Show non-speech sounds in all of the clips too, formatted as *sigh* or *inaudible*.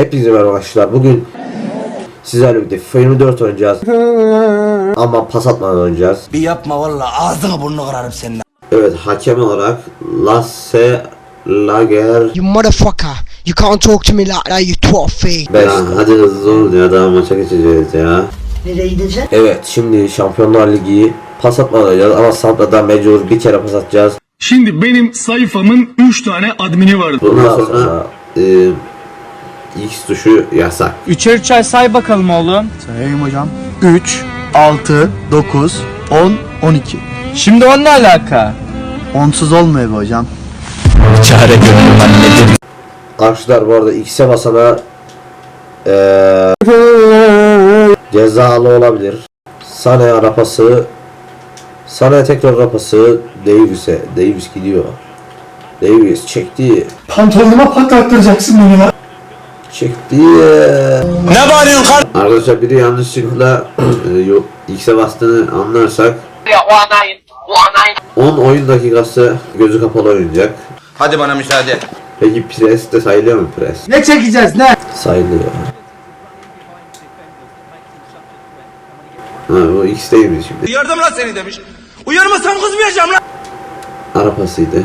Hepinize merhaba arkadaşlar. Bugün sizlerle birlikte FIFA 24 oynayacağız. Ama pas atmadan oynayacağız. Bir yapma valla ağzını burnunu kırarım senin. Evet hakem olarak Lasse Lager You motherfucker. You can't talk to me like that, you twat Ben hadi hızlı olun ya daha maça geçeceğiz ya. Nereye gideceksin? Evet şimdi Şampiyonlar Ligi pas atmadan oynayacağız ama Sampa'dan mecbur bir kere pas atacağız. Şimdi benim sayfamın 3 tane admini vardı. Bundan sonra e, X tuşu yasak. Üçer üçer say bakalım oğlum. Sayayım hocam. 3, 6, 9, 10, 12. Şimdi on ne alaka? Onsuz olmuyor be hocam. Arkadaşlar bu arada X'e basana eee cezalı olabilir. Sane arapası Sane tekrar arapası Davis'e. Davis gidiyor. Davis çekti. Pantolonuma patlattıracaksın beni ya. Çekti. Ne bağırıyorsun kar? Arkadaşlar biri yanlışlıkla e, yok X'e bastığını anlarsak 10 oyun dakikası gözü kapalı oynayacak. Hadi bana müsaade. Peki pres de sayılıyor mu pres? Ne çekeceğiz ne? Sayılıyor. Ha bu X değil mi şimdi? Uyardım lan seni demiş. Uyarmasam kızmayacağım lan. Arapasıydı.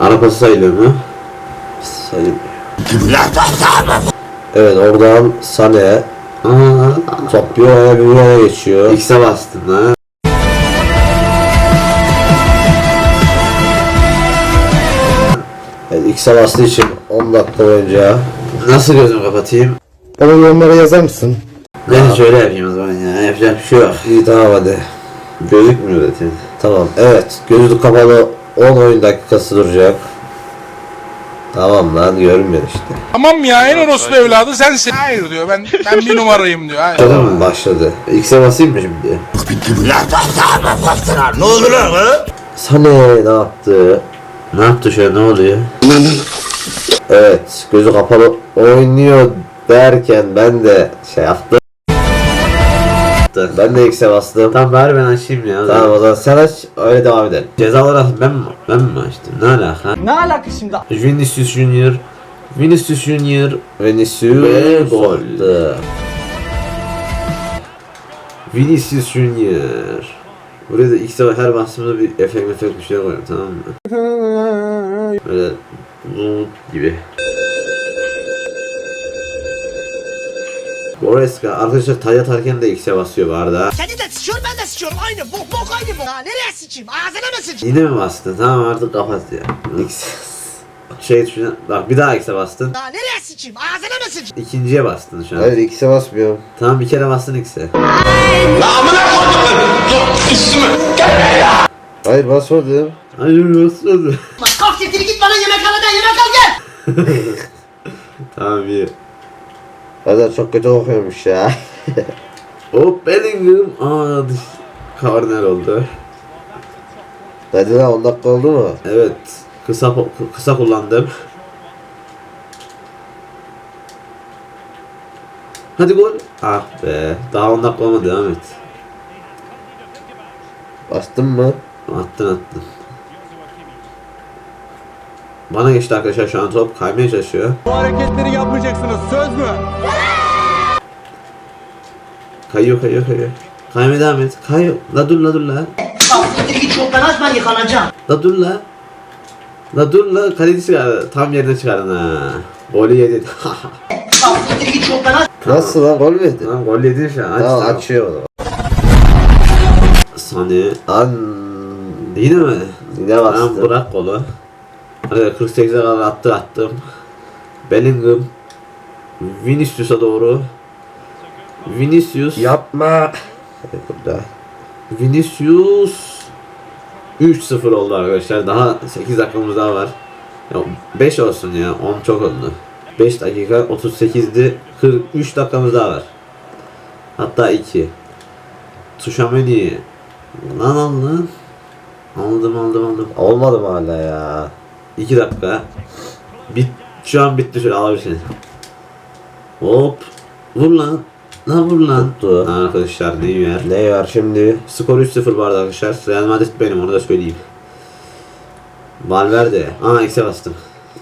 Arapası sayılıyor mu? Sayılmıyor. Evet oradan Sane. Aa, top bir oraya bir buraya geçiyor. X'e bastın ha. Evet X'e bastığı için 10 dakika boyunca Nasıl gözümü kapatayım? Bana yorumlara yazar mısın? Neyse şöyle yapayım o zaman ya. Yapacak bir şey yok. İyi tamam hadi. Gözükmüyor zaten. Tamam evet. Gözlük kapalı 10 oyun dakikası duracak. Tamam lan görünmüyor işte. Tamam ya en orospu evladı sensin. Hayır diyor ben ben bir numarayım diyor. Hayır. Başladı mı? Başladı. X'e basayım mı şimdi? Ne oldu lan? Sane ne yaptı? Ne yaptı şöyle ne oluyor? evet gözü kapalı oynuyor derken ben de şey yaptım. Ben de X'e bastım. Tamam bari ben açayım ya. Tamam o zaman sen aç öyle devam edelim. Cezaları ben mi, ben mi açtım? Ne alaka? Ne alaka şimdi? Vinicius Junior Vinicius Junior Vinicius ve gol. Vinicius Junior Buraya da ilk sefer her bastığımda bir efekt efekt bir şeyler koyuyorum tamam mı? Böyle gibi. Goreska arkadaşlar tay atarken de X'e basıyor bu arada. Kendi de sıçıyor ben de sıçıyorum aynı bok bok aynı bok. Ya nereye sıçayım ağzına mı sıçayım? Yine mi bastın? Tamam artık kapat ya. X. Şey düşünün. Bak bir daha X'e bastın. Ya nereye sıçayım ağzına mı sıçayım? İkinciye bastın şu an. Hayır X'e basmıyorum. Tamam bir kere bastın X'e. Hayır basmadım. Hayır basmadı. Bak kalk git bana yemekhanadan yemek al gel. *laughs* tamam iyi. Hadi çok kötü okuyormuş ya. *laughs* Hop Bellingham. Aa. Korner oldu. Hadi lan 10 dakika oldu mu? Evet. Kısa kısa kullandım. Hadi gol. Ah be. Daha 10 dakika olmadı devam et. Bastın mı? Attın attın. Bana geçti arkadaşlar şu an top kaymaya çalışıyor. Bu hareketleri yapmayacaksınız söz mü? Kayıyor kayıyor kayıyor. Kaymaya devam et. Kayıyor. La dur la dur la. Siktir git çok ben açma yıkanacağım. La dur la. La dur la. Kaleci çıkardı. Tam yerine çıkardın ha. Golü yedin. *laughs* Siktir git ben aç. Nasıl lan gol mü yedin? Tamam gol yedin şu an. Aç, Tamam tamam. açıyor o zaman. Sani. An Yine mi? Yine Tamam bastım. bırak kolu. Hadi 48'e kadar attı attım. Bellingham. Vinicius'a doğru. Vinicius. Yapma. Burada. Vinicius 3-0 oldu arkadaşlar. Daha 8 dakikamız daha var. Ya 5 olsun ya. 10 çok oldu. 5 dakika 38'di. 43 dakikamız daha var. Hatta 2. Tuşameni. Lan lan. Aldım aldım aldım. Olmadı mı hala ya? 2 dakika. Bit şu an bitti şöyle alabilirsin. Hop. Vur lan. Lan vur lan. Tuttu. Arkadaşlar neyi ver? Ne var şimdi? Skor 3-0 vardı arkadaşlar. Real Madrid benim onu da söyleyeyim. Valverde. Aa X'e bastım.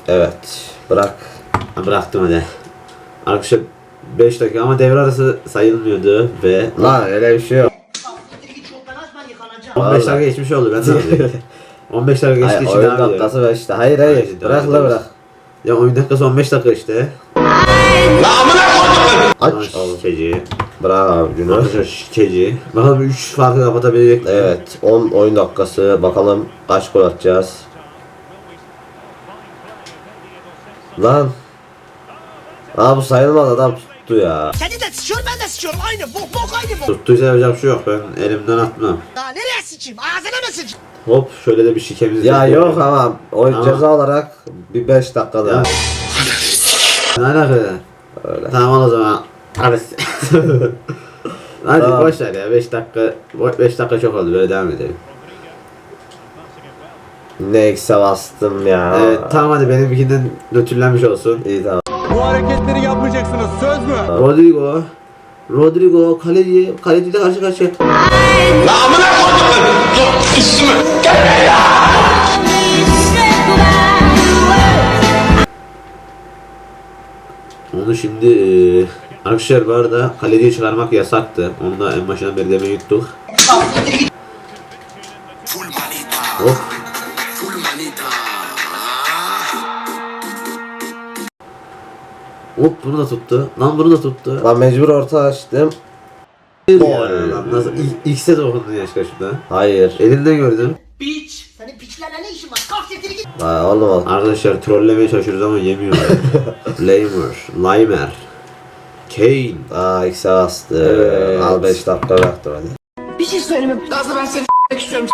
Evet. Bırak. Ha, Bıraktım hadi. Arkadaşlar 5 dakika ama devre arası sayılmıyordu ve Lan öyle bir şey yok. Git çoktan açma yıkanacağım. 15 dakika geçmiş oldu ben de. *laughs* 15 dakika geçti Hayır, için oyun ediyorum. dakikası ve işte. Hayır hayır. Hayır, Bırak la bırak. Ya oyun dakikası 15 dakika işte. Aç. Aç. Şikeci. Bravo abi Cüneyt. Arkadaşlar şikeci. Bakalım 3 farkı kapatabilecek mi? Evet 10 oyun dakikası bakalım kaç gol atacağız. Lan. Aa bu sayılmaz adam tuttu ya. Seni de sıçıyorum ben de sıçıyorum. Aynı bok bok aynı bok. Tuttuysa yapacak bir şey yok. Ben elimden atmam. Daha nereye sıçayım? Ağzına mı sıçayım? Hop şöyle de bir şikemiz Ya yok ama oyun Ama- ceza olarak bir 5 dakikada. Ya. Ne alaka? Öyle. Tamam o zaman. Hadi. *laughs* Hadi Tamam. boş ver ya 5 dakika 5 dakika çok oldu böyle devam edelim. Ne ekse bastım ya. Evet tamam hadi benimkinden nötrlenmiş olsun. İyi tamam. Bu hareketleri yapmayacaksınız söz mü? Rodrigo Rodrigo kaleci kaleciyle karşı karşıya. Onu şimdi eee arkadaşlar bu arada kaleciyi çıkarmak yasaktı. Onu da en başından beri demeyi unuttuk. Hop. Hop bunu da tuttu. Lan bunu da tuttu. Lan mecbur orta açtım. Gol lan nasıl İ- X'e dokundun ya şurada. Hayır. Elinden gördüm. Piç. Senin piçlerle ne işin var? Kalk siktir git. Ha, olmaz. Arkadaşlar trollemeye çalışıyoruz ama yemiyor. *laughs* Lamer, Limer, Kane. Aa ekse bastı. Evet. Al 5 dakika bıraktım hadi. Bir şey söylemem. Nazlı ben seni *laughs* istiyorum.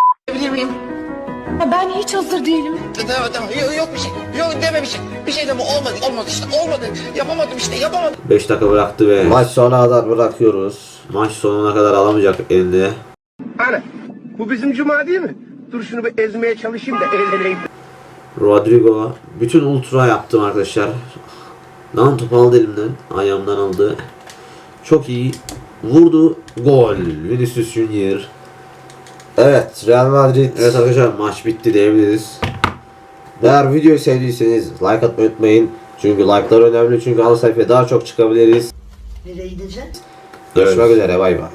Miyim? Ben hiç hazır değilim. Tamam tamam. Yok, yok bir şey. Yok deme bir şey. Bir şey deme olmadı. Olmadı işte. Olmadı. Yapamadım işte. Yapamadım. 5 dakika bıraktı ve Maç sona kadar bırakıyoruz. maç sonuna kadar alamayacak elinde. Ana bu bizim cuma değil mi? Dur şunu bir ezmeye çalışayım da eğleneyim. Rodrigo bütün ultra yaptım arkadaşlar. Lan top aldı elimden. Ayağımdan aldı. Çok iyi. Vurdu. Gol. Vinicius Junior. Evet Real Madrid. Evet arkadaşlar maç bitti diyebiliriz. Eğer videoyu sevdiyseniz like atmayı unutmayın. Çünkü like'lar önemli çünkü ana sayfaya daha çok çıkabiliriz. Nereye gideceksin? Görüşmek üzere bay bay.